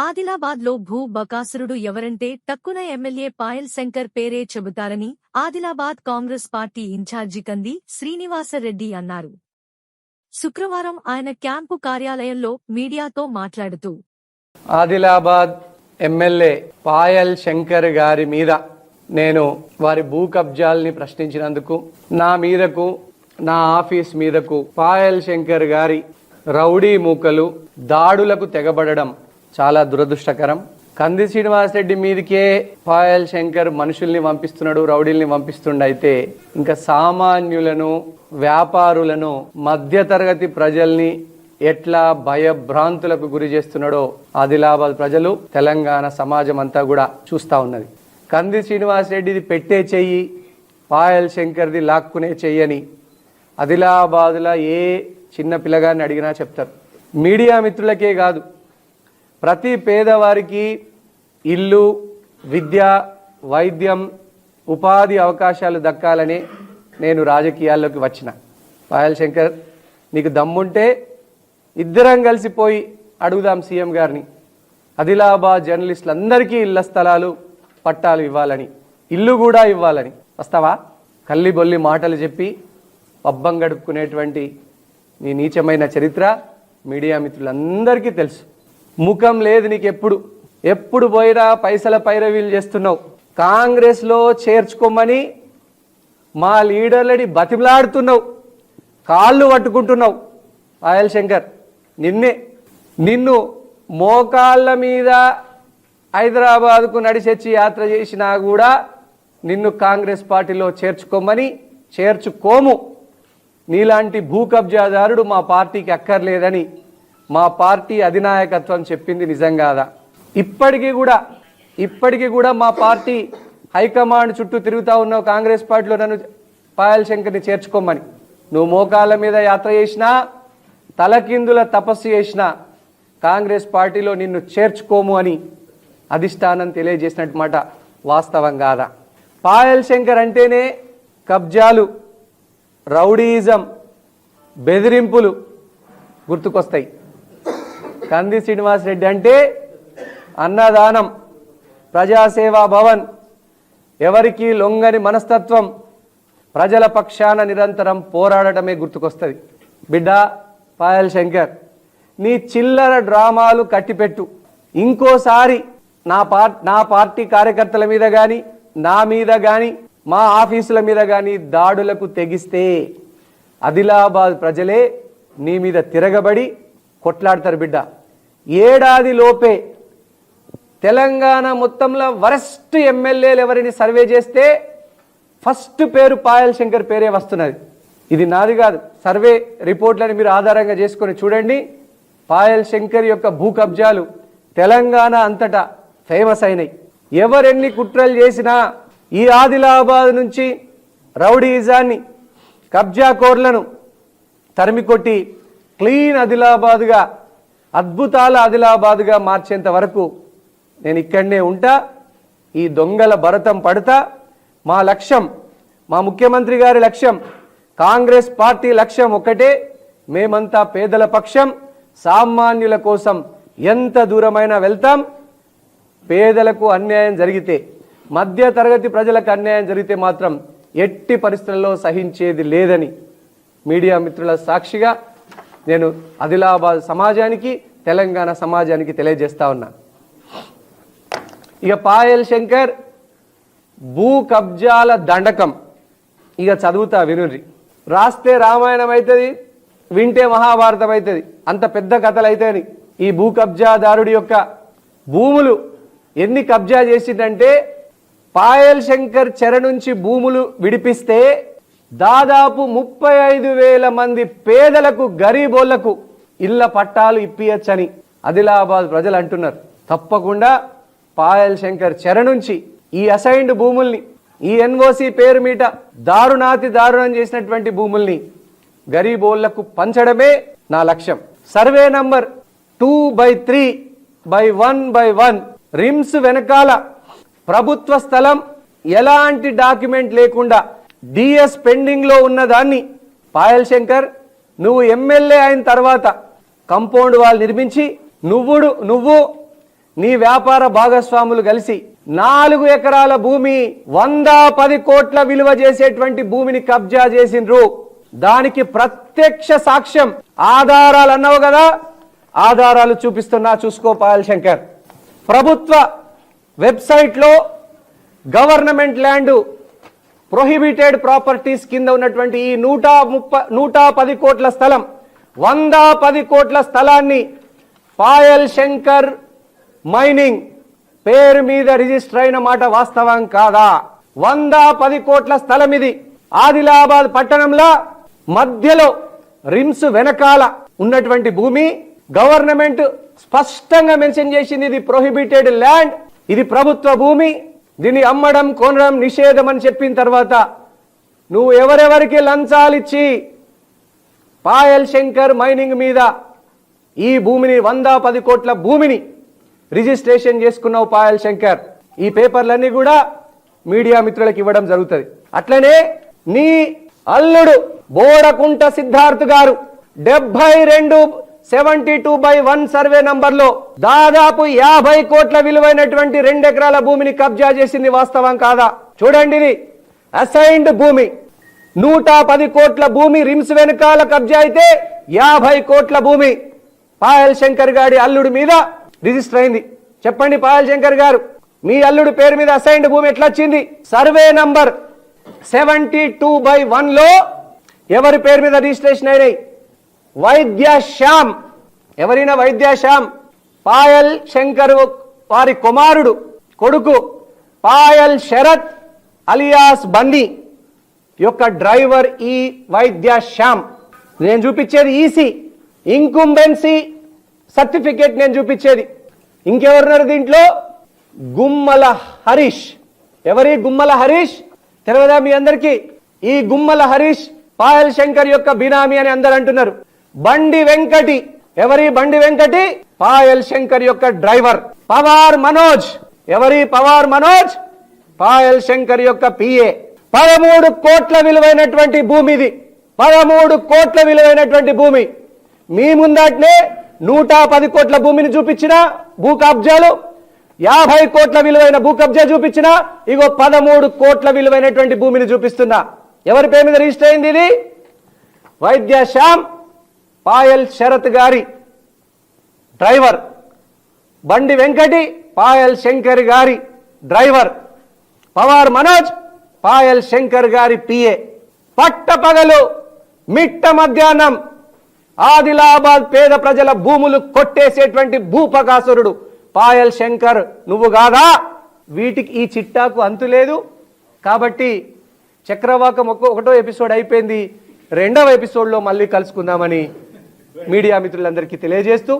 ఆదిలాబాద్లో భూ బకాసురుడు ఎవరంటే టక్కున ఎమ్మెల్యే పాయల్ శంకర్ పేరే చెబుతారని ఆదిలాబాద్ కాంగ్రెస్ పార్టీ ఇన్ఛార్జి కంది శ్రీనివాసరెడ్డి అన్నారు. శుక్రవారం ఆయన క్యాంపు కార్యాలయంలో మీడియాతో మాట్లాడుతూ ఆదిలాబాద్ ఎమ్మెల్యే పాయల్ శంకర్ గారి మీద నేను వారి భూ కబ్జాల్ని ప్రశ్నించినందుకు నా మీదకు నా ఆఫీస్ మీదకు పాయల్ శంకర్ గారి రౌడీ మూకలు దాడులకు తెగబడడం చాలా దురదృష్టకరం. కంది శ్రీనివాసరెడ్డి మీదకే పాయల్ శంకర్ మనుషుల్ని పంపిస్తున్నాడు రౌడీల్ని పంపిస్తుండైతే ఇంకా సామాన్యులను వ్యాపారులను మధ్యతరగతి ప్రజల్ని ఎట్లా భయభ్రాంతులకు గురి చేస్తున్నాడో ఆదిలాబాద్ ప్రజలు తెలంగాణ సమాజం అంతా కూడా చూస్తా ఉన్నది. కంది శ్రీనివాసరెడ్డిది పెట్టే చెయ్యి పాయల్ శంకర్ది లాక్కునే చెయ్యని ఆదిలాబాద్లో ఏ చిన్న పిల్లగాన్ని అడిగినా చెప్తారు. మీడియా మిత్రులకే కాదు ప్రతి పేదవారికి ఇల్లు విద్య వైద్యం ఉపాధి అవకాశాలు దక్కాలని నేను రాజకీయాల్లోకి వచ్చిన. పాయల్ శంకర్ నీకు దమ్ముంటే ఇద్దరం కలిసిపోయి అడుగుదాం సీఎం గారిని. ఆదిలాబాద్ జర్నలిస్టులందరికీ ఇళ్ళ స్థలాలు పట్టాలు ఇవ్వాలని ఇల్లు కూడా ఇవ్వాలని. వస్తావా? కల్లి బొల్లి మాటలు చెప్పి పబ్బం గడుపుకునేటువంటి నీ నీచమైన చరిత్ర మీడియా మిత్రులందరికీ తెలుసు. ముఖం లేదు నీకు ఎప్పుడు ఎప్పుడు పోయినా పైసల పైరవీలు చేస్తున్నావు. కాంగ్రెస్లో చేర్చుకోమని మా లీడర్లని బతిమలాడుతున్నావు. కాళ్ళు పట్టుకుంటున్నావు. ఆయల్ శంకర్ నిన్నే నిన్ను మోకాళ్ళ మీద హైదరాబాద్కు నడిచొచ్చి యాత్ర చేసినా కూడా నిన్ను కాంగ్రెస్ పార్టీలో చేర్చుకోమని చేర్చుకోము. నీలాంటి భూ కబ్జాదారుడు మా పార్టీకి అక్కర్లేదని మా పార్టీ అధినాయకత్వం చెప్పింది నిజం కాదా ఇప్పటికీ కూడా ఇప్పటికీ కూడా మా పార్టీ హైకమాండ్ చుట్టూ తిరుగుతూ ఉన్న కాంగ్రెస్ పార్టీలో నన్ను పాయల్ శంకర్ని చేర్చుకోమని. నువ్వు మోకాళ్ళ మీద యాత్ర చేసినా తలకిందుల తపస్సు చేసినా కాంగ్రెస్ పార్టీలో నిన్ను చేర్చుకోము అని అధిష్టానం తెలియజేసినట్టు మాట వాస్తవం కాదా? పాయల్ శంకర్ అంటేనే కబ్జాలు రౌడీయిజం బెదిరింపులు గుర్తుకొస్తాయి. కంది శ్రీనివాస్ రెడ్డి అంటే అన్నదానం ప్రజాసేవా భవన్. ఎవరికి లొంగని మనస్తత్వం ప్రజల పక్షాన నిరంతరం పోరాడటమే గుర్తుకొస్తుంది. బిడ్డ పాయల్ శంకర్ నీ చిల్లర డ్రామాలు కట్టిపెట్టు. ఇంకోసారి నా పార్ నా పార్టీ కార్యకర్తల మీద కానీ నా మీద కానీ మా ఆఫీసుల మీద కానీ దాడులకు తెగిస్తే ఆదిలాబాద్ ప్రజలే నీ మీద తిరగబడి కొట్లాడతారు బిడ్డ. ఏడాది లోపే తెలంగాణ మొత్తంలో వరస్ట్ ఎమ్మెల్యేలు ఎవరిని సర్వే చేస్తే ఫస్ట్ పేరు పాయల్ శంకర్ పేరే వస్తున్నది. ఇది నాది కాదు. సర్వే రిపోర్ట్లను మీరు ఆధారంగా చేసుకొని చూడండి. పాయల్ శంకర్ యొక్క భూ కబ్జాలు తెలంగాణ అంతటా ఫేమస్ అయినాయి. ఎవరెన్ని కుట్రలు చేసినా ఈ ఆదిలాబాద్ నుంచి రౌడీజాన్ని కబ్జా కోర్లను తరిమికొట్టి క్లీన్ ఆదిలాబాద్గా అద్భుతాల ఆదిలాబాద్గా మార్చేంత వరకు నేను ఇక్కడనే ఉంటా ఈ దొంగల భరతం పడతా. మా లక్ష్యం మా ముఖ్యమంత్రి గారి లక్ష్యం కాంగ్రెస్ పార్టీ లక్ష్యం ఒక్కటే మేమంతా పేదల పక్షం సామాన్యుల కోసం ఎంత దూరమైనా వెళ్తాం. పేదలకు అన్యాయం జరిగితే మధ్య తరగతి ప్రజలకు అన్యాయం జరిగితే మాత్రం ఎట్టి పరిస్థితుల్లో సహించేది లేదని మీడియా మిత్రుల సాక్షిగా నేను ఆదిలాబాద్ సమాజానికి తెలంగాణ సమాజానికి తెలియజేస్తా ఉన్నా. ఇక పాయల్ శంకర్ భూ కబ్జాల దండకం. ఇక చదువుతా వినుర్రి. రాస్తే రామాయణం అవుతుంది వింటే మహాభారతం అవుతుంది అంత పెద్ద కథలు అవుతాయని ఈ భూ కబ్జాదారుడి యొక్క భూములు ఎన్ని కబ్జా చేసిందంటే పాయల్ శంకర్ చెర నుంచి భూములు విడిపిస్తే దాదాపు ముప్పై ఐదు వేల మంది పేదలకు గరీబోళ్ళకు ఇళ్ళ పట్టాలు ఇప్పియచ్చని ఆదిలాబాద్ ప్రజలు అంటున్నారు. తప్పకుండా పాయల్ శంకర్ చెర నుంచి ఈ అసైన్డ్ భూముల్ని ఈ ఎన్ఓసి పేరు మీట దారుణాతి దారుణం చేసినటువంటి భూముల్ని గరీబోళ్ళకు పంచడమే నా లక్ష్యం. Survey number two by three by one by one RIMS వెనకాల ప్రభుత్వ స్థలం ఎలాంటి డాక్యుమెంట్ లేకుండా డిఎస్ పెండింగ్లో ఉన్నదాన్ని. పాయల్ శంకర్ నువ్వు ఎమ్మెల్యే అయిన తర్వాత కంపౌండ్ వాల్ నిర్మించి నువ్వుడు నువ్వు నీ వ్యాపార భాగస్వాములు కలిసి నాలుగు ఎకరాల భూమి వంద పది కోట్ల విలువ చేసేటువంటి భూమిని కబ్జా చేసిండ్రు. దానికి ప్రత్యక్ష సాక్ష్యం ఆధారాలు అన్నావు కదా? ఆధారాలు చూపిస్తున్నా చూసుకో పాయల్ శంకర్. ప్రభుత్వ వెబ్సైట్లో గవర్నమెంట్ ల్యాండ్ ప్రొహిబిటెడ్ ప్రాపర్టీస్ కింద ఉన్నటువంటి ఈ నూట ముప్పై నూట పది కోట్ల స్థలం వంద పది కోట్ల స్థలాన్ని పాయల్ శంకర్ మైనింగ్ పేరు మీద రిజిస్టర్ అయిన మాట వాస్తవం కాదా? వంద పది కోట్ల స్థలం ఇది ఆదిలాబాద్ పట్టణంలో మధ్యలో రిమ్స్ వెనకాల ఉన్నటువంటి భూమి. గవర్నమెంట్ స్పష్టంగా మెన్షన్ చేసింది ఇది ప్రొహిబిటెడ్ ల్యాండ్ ఇది ప్రభుత్వ భూమి. దీన్ని అమ్మడం కొనడం నిషేధం అని చెప్పిన తర్వాత నువ్వు ఎవరెవరికి లంచాలిచ్చి పాయల్ శంకర్ మైనింగ్ మీద ఈ భూమిని వంద పది కోట్ల భూమిని రిజిస్ట్రేషన్ చేసుకున్నావు పాయల్ శంకర్. ఈ పేపర్లన్నీ కూడా మీడియా మిత్రులకు ఇవ్వడం జరుగుతుంది. అట్లనే నీ అల్లుడు బోడకుంట సిద్ధార్థ్ గారు డెబ్బై రెండు seventy two by one survey నంబర్లో దాదాపు యాభై కోట్ల విలువైనటువంటి రెండు ఎకరాల భూమిని కబ్జా చేసింది వాస్తవం కాదా? చూడండి ఇది. అసైన్డ్ భూమి. నూట పది కోట్ల భూమి రిమ్స్ వెనకాల కబ్జా అయితే యాభై కోట్ల భూమి. పాయల్ శంకర్ గారి అల్లుడి మీద రిజిస్టర్ అయింది. చెప్పండి పాయల్ శంకర్ గారు మీ అల్లుడి పేరు మీద అసైన్డ్ భూమి ఎట్లా వచ్చింది survey number seventy two by వన్లో ఎవరి పేరు మీద రిజిస్ట్రేషన్ అయినాయి? వైద్య శ్యామ్ ఎవరైనా వైద్య శ్యామ్ పాయల్ శంకర్ వారి కుమారుడు కొడుకు పాయల్ శరత్ అలియాస్ బన్నీ యొక్క డ్రైవర్ ఈ వైద్య శ్యామ్ నేను చూపించేది ఈసీ ఇంకుంబెన్సీ సర్టిఫికేట్ నేను చూపించేది. ఇంకెవరున్నారు దీంట్లో? గుమ్మల హరీష్. ఎవరి గుమ్మల హరీష్? తెలియదా మీ అందరికీ? ఈ గుమ్మల హరీష్ పాయల్ శంకర్ యొక్క బినామీ అని అందరు అంటున్నారు. బండి వెంకటి. ఎవరి బండి వెంకటి? పాయల్ శంకర్ యొక్క డ్రైవర్. పవార్ మనోజ్. ఎవరి పవార్ మనోజ్? పాయల్ శంకర్ యొక్క పిఏ. పదమూడు కోట్ల విలువైనటువంటి భూమి ఇది పదమూడు కోట్ల విలువైనటువంటి భూమి. మీ ముందటనే నూట పది కోట్ల భూమిని చూపించిన భూ కబ్జాలు యాభై కోట్ల విలువైన భూ కబ్జా చూపించిన ఇగో పదమూడు కోట్ల విలువైనటువంటి భూమిని చూపిస్తున్నా. ఎవరి పేరు మీద రిజిస్టర్ అయింది ఇది? వైద్య శ్యామ్ పాయల్ శరత్ గారి డ్రైవర్. బండి వెంకటి పాయల్ శంకర్ గారి డ్రైవర్. పవార్ మనోజ్ పాయల్ శంకర్ గారి పిఏ. పట్టపగలు మిట్ట మధ్యాహ్నం. ఆదిలాబాద్ పేద ప్రజల భూములు కొట్టేసేటువంటి భూపకాసురుడు. పాయల్ శంకర్ నువ్వు కాదా? వీటికి ఈ చిట్టాకు అంతు లేదు. కాబట్టి చక్రవాకం ఒక్క ఒకటో ఎపిసోడ్ అయిపోయింది. రెండవ ఎపిసోడ్లో మళ్ళీ కలుసుకుందామని మీడియా మిత్రులందరికీ తెలియజేస్తూ